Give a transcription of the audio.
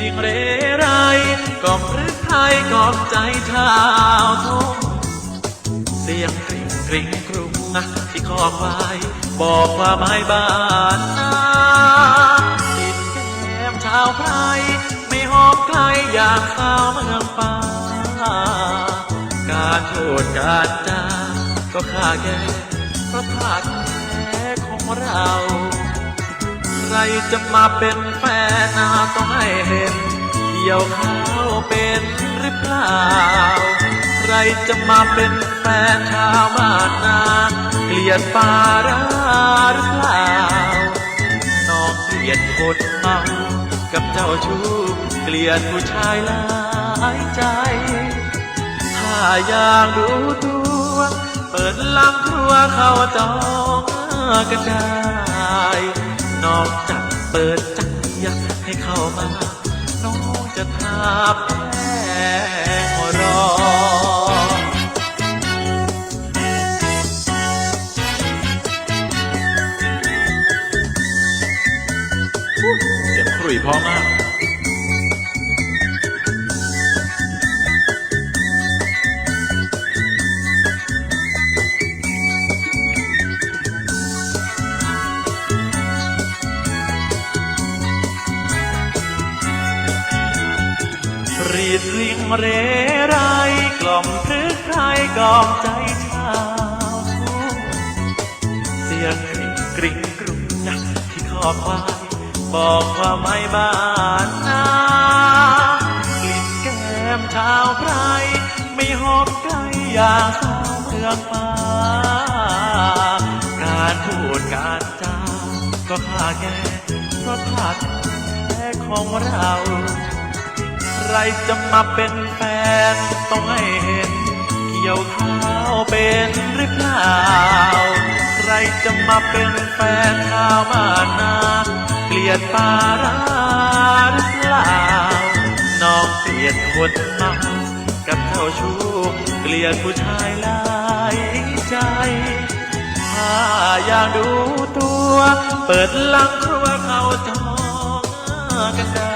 สียงเรไรกอมหรือไทยกอมใจชาวทุ่งเสียงกริ่งกริ่งกรุงนะที่คอควายบอกว่าไม่บ้านนากินแก้มชาวไพรไม่หอมไกลอย่างสาวเมืองป่าการพูดการจ้าก็ข้าแก่เพราะขาดแท้ของเรา ใครจะมาเป็นแฟนนาต้องให้เห็นเกี่ยวข้าวเป็นหรือเปล่า ใครจะมาเป็นแฟนชาวบ้านนาเกลียดปาราหรือเปล่าน้องเกลียดคนเมากับเจ้าชู้เกลียดผู้ชายหลายใจ ถ้าอยากดูตัว เปิดลังครัวเข้าจองกันได้ นอกจากเปิดจักยักให้เข้ามา น้องจะทาแป้งรอเสียงขรุ่ยพ่อมาก รีดริงเรไรกล่อมพึกใครกล่อมใจชาวทุ่งเสียงกริ่งกริ่งกรุงนะที่คอควายบอกว่าไม่บ้านนากลิ่นแก้มชาวไพรไม่หอมไกลอย่างสาวเมืองป่าการพูดการจาก็ขาดแก่เพราะขาดแท้ของเรา รจะมาเป็นแฟนต้องให้เห็น เกี่ยวข้าวเป็นหรือเปล่า ใครจะมาเป็นแฟนชาวบ้านาเกลียดปาราหรือเปล่า น้องเกลียดคนเมากับเจ้าชู้เกลียดผู้ชายหลายใจถ้าอยากดูตัว เปิดหลังครัวเขาจองกันได้